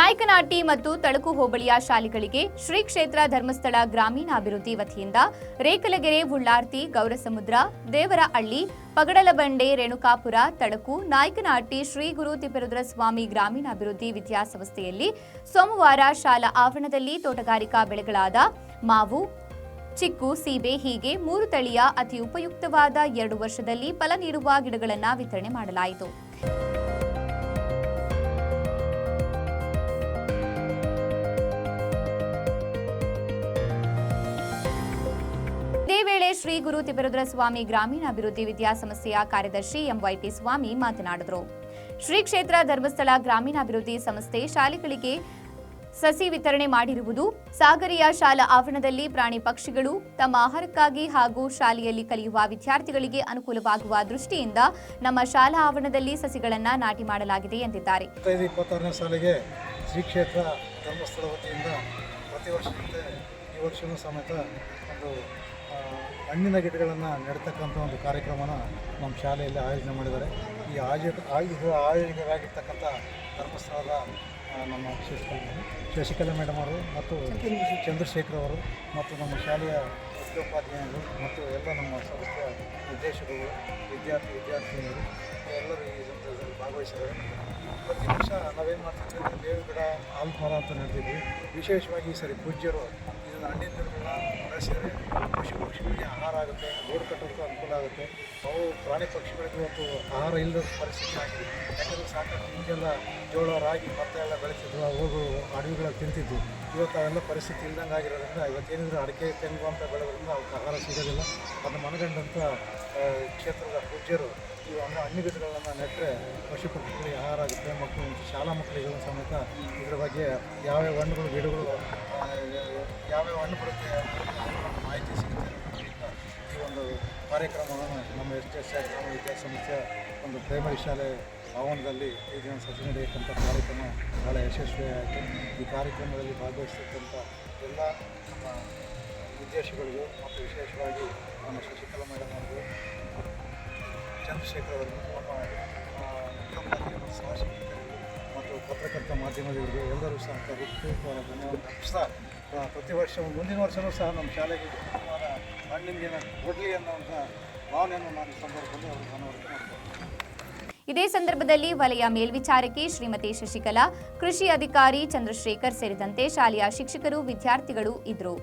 ಮತ್ತು ತಳಕು ಹೋಬಳಿಯ ಶಾಲೆಗಳಿಗೆ ಶ್ರೀ ಕ್ಷೇತ್ರ ಧರ್ಮಸ್ಥಳ ಗ್ರಾಮೀಣಾಭಿವೃದ್ಧಿ ವತಿಯಿಂದ ರೇಕಲಗೆರೆ ಉಳ್ಳಾರ್ತಿ ಗೌರಸಮುದ್ರ, ದೇವರಹಳ್ಳಿ, ಪಗಡಲಬಂಡೆ, ರೇಣುಕಾಪುರ, ತಳಕು ನಾಯಕನಹಟ್ಟಿ ಶ್ರೀ ಗುರು ತಿಪ್ಪೇರುದ್ರ ಸ್ವಾಮಿ ಗ್ರಾಮೀಣಾಭಿವೃದ್ಧಿ ವಿದ್ಯಾಸಂಸ್ಥೆಯಲ್ಲಿ ಸೋಮವಾರ ಶಾಲಾ ಆವರಣದಲ್ಲಿ ತೋಟಗಾರಿಕಾ ಬೆಳೆಗಳಾದ ಮಾವು, ಚಿಕ್ಕು, ಸೀಬೆ ಹೀಗೆ ಮೂರು ತಳಿಯ ಅತಿ ಉಪಯುಕ್ತವಾದ ಎರಡು ವರ್ಷದಲ್ಲಿ ಫಲ ನೀಡುವ ಗಿಡಗಳನ್ನು ವಿತರಣೆ ಮಾಡಲಾಯಿತು. ಇದೇ ವೇಳೆ ಶ್ರೀ ಗುರು ತಿಬರುದ್ರ ಸ್ವಾಮಿ ಗ್ರಾಮೀಣಾಭಿವೃದ್ಧಿ ವಿದ್ಯಾಸಂಸ್ಥೆಯ ಕಾರ್ಯದರ್ಶಿ ಎಂವೈಪಿ ಸ್ವಾಮಿ ಮಾತನಾಡಿದರು. ಶ್ರೀ ಕ್ಷೇತ್ರ ಧರ್ಮಸ್ಥಳ ಗ್ರಾಮೀಣಾಭಿವೃದ್ಧಿ ಸಂಸ್ಥೆ ಶಾಲೆಗಳಿಗೆ ಸಸಿ ವಿತರಣೆ ಮಾಡಿರುವುದು ಸಾಗರಿಯ ಶಾಲಾ ಆವರಣದಲ್ಲಿ ಪ್ರಾಣಿ ಪಕ್ಷಿಗಳು ತಮ್ಮ ಆಹಾರಕ್ಕಾಗಿ ಹಾಗೂ ಶಾಲೆಯಲ್ಲಿ ಕಲಿಯುವ ವಿದ್ಯಾರ್ಥಿಗಳಿಗೆ ಅನುಕೂಲವಾಗುವ ದೃಷ್ಟಿಯಿಂದ ನಮ್ಮ ಶಾಲಾ ಆವರಣದಲ್ಲಿ ಸಸಿಗಳನ್ನು ನಾಟಿ ಮಾಡಲಾಗಿದೆ ಎಂದಿದ್ದಾರೆ. ಶ್ರೀ ಕ್ಷೇತ್ರ ಧರ್ಮಸ್ಥಳ ವತಿಯಿಂದ ಪ್ರತಿ ವರ್ಷದಂತೆ ಈ ವರ್ಷವೂ ಸಮೇತ ಒಂದು ಹಣ್ಣಿನ ಗಿಡಗಳನ್ನು ನೆಡ್ತಕ್ಕಂಥ ಒಂದು ಕಾರ್ಯಕ್ರಮನ ನಮ್ಮ ಶಾಲೆಯಲ್ಲಿ ಆಯೋಜನೆ ಮಾಡಿದ್ದಾರೆ. ಈ ಆಯೋಜಕ ಆಯೋಜ ಆಯೋಜಕರಾಗಿರ್ತಕ್ಕಂಥ ಧರ್ಮಸ್ಥಳದ ನಮ್ಮ ಶಶಿಕಲಾ ಶಶಿಕಲಾ ಮೇಡಮ್ ಅವರು ಮತ್ತು ಚಂದ್ರಶೇಖರ್ ಅವರು ಮತ್ತು ನಮ್ಮ ಶಾಲೆಯ ಮುಖ್ಯೋಪಾಧ್ಯಾಯರು ಮತ್ತು ಎಲ್ಲ ನಮ್ಮ ಸಂಸ್ಥೆಯ ನಿರ್ದೇಶಕರು ವಿದ್ಯಾರ್ಥಿ, ವಿದ್ಯಾರ್ಥಿನಿಯರು, ಎಲ್ಲರೂ ಈ ಸಂದರ್ಭದಲ್ಲಿ ಭಾಗವಹಿಸಿದ್ದಾರೆ. ಪ್ರತಿ ವರ್ಷ ನಾವೇನು ಮಾಡ್ತಿದ್ವಿ ಅಂದರೆ ಬೇವು ಗಿಡ ಮರ ಅಂತ ನಡೆದಿದ್ವಿ ವಿಶೇಷವಾಗಿ ಈ ಸರಿ ಪೂಜ್ಯರು ಹಣ್ಣಿನ ಗಿಡಗಳನ್ನ ಬೆಳೆಸಿದರೆ ಪಶು ಪಕ್ಷಿಗಳಿಗೆ ಆಹಾರ ಆಗುತ್ತೆ ರೋಡ್ ಕಟ್ಟೋದಕ್ಕೂ ಅನುಕೂಲ ಆಗುತ್ತೆ. ಅವು ಪ್ರಾಣಿ ಪಕ್ಷಿಗಳಿಗೆ ಒಂದು ಆಹಾರ ಇಲ್ಲದ ಪರಿಸ್ಥಿತಿ ಆಗಿದೆ. ಯಾಕಂದರೆ ಸಾಕಷ್ಟು ಮುಂಚೆಲ್ಲ ಜೋಳ ರಾಗಿ ಭತ್ತ ಎಲ್ಲ ಬೆಳೀತಿದ್ರು ಅವುಗಳು ಅಡವಿಗಳಲ್ಲಿ ತಿಂತಿದ್ವು ಇವತ್ತು ಅವೆಲ್ಲ ಪರಿಸ್ಥಿತಿ ಇಲ್ದಂಗೆ ಆಗಿರೋದ್ರಿಂದ ಇವತ್ತೇನಿದ್ರು ಅಡಿಕೆ ತೆಂಗು ಅಂತ ಬೆಳೆದ್ರಿಂದ ಅವಕ್ಕೆ ಆಹಾರ ಸಿಗೋದಿಲ್ಲ. ಅದನ್ನು ಮನಗಂಡಂಥ ಕ್ಷೇತ್ರದ ಪೂಜ್ಯರು, ಈ ಹಣ್ಣು ಗಿಡಗಳನ್ನು ನೆಟ್ಟರೆ ಪಶು ಪಕ್ಷಿಗಳಿಗೆ ಆಹಾರ ಆಗುತ್ತೆ ಮಕ್ಕಳು ಶಾಲಾ ಮಕ್ಕಳಿಗೂ ಸಮೇತ ಇದರ ಬಗ್ಗೆ ಯಾವ್ಯಾವ ಹಣ್ಣುಗಳು, ಗಿಡಗಳು ಯಾವ್ಯಾವ ಹಣ್ಣು ಬರುತ್ತೆ ಮಾಹಿತಿ ಸಿಗುತ್ತೆ. ಈ ಒಂದು ಕಾರ್ಯಕ್ರಮವನ್ನು ನಮ್ಮ ಎಸ್ ಎಸ್ ಗ್ರಾಮ ವಿದ್ಯಾಸಂಸ್ಥೆಯ ಒಂದು ಪ್ರೈಮರಿ ಶಾಲೆ ಆವರಣದಲ್ಲಿ ಈ ದಿನ ಸಸಿ ನಡೆಯತಕ್ಕಂಥ ಕಾರ್ಯಕ್ರಮ ಬಹಳ ಯಶಸ್ವಿಯಾಯಿತು. ಈ ಕಾರ್ಯಕ್ರಮದಲ್ಲಿ ಭಾಗವಹಿಸತಕ್ಕಂಥ ಎಲ್ಲ ನಮ್ಮ ವಿದ್ಯಾರ್ಥಿಗಳಿಗೂ ಮತ್ತು ವಿಶೇಷವಾಗಿ ನಮ್ಮ ಚಂದ್ರಶೇಖರ್ ಅವರಿಗೂ ನಮ್ಮ ಮಾಧ್ಯಮ ಸಹಶಿಕ್ಷಕರಿಗೂ ಮತ್ತು ಪತ್ರಕರ್ತ ಮಾಧ್ಯಮದವರಿಗೂ ಎಲ್ಲರೂ ಸಹ ಹೃತ್ಪೂರ್ವಕವಾದ ಧನ್ಯವಾದ ಅರ್ಪಿಸ್ತಾ ಪ್ರತಿ ವರ್ಷ ಮುಂದಿನ ವರ್ಷವೂ ಸಹ ನಮ್ಮ ಶಾಲೆಗೆ ಉತ್ತಮವಾದ ಹಣ್ಣಿನ ಕೊಡಲಿ ಅನ್ನೋಂಥ ಭಾವನೆಯನ್ನು ನಾನು ಸಂದರ್ಭದಲ್ಲಿ ಅವರು ಮನವರಿಕೆ ಮಾಡ್ತೀನಿ. ಇದೇ ಸಂದರ್ಭದಲ್ಲಿ ವಲಯ ಮೇಲ್ವಿಚಾರಕಿ ಶ್ರೀಮತಿ ಶಶಿಕಲಾ, ಕೃಷಿ ಅಧಿಕಾರಿ ಚಂದ್ರಶೇಖರ್ ಸೇರಿದಂತೆ ಶಾಲೆಯ ಶಿಕ್ಷಕರು, ವಿದ್ಯಾರ್ಥಿಗಳು ಇದ್ದರು.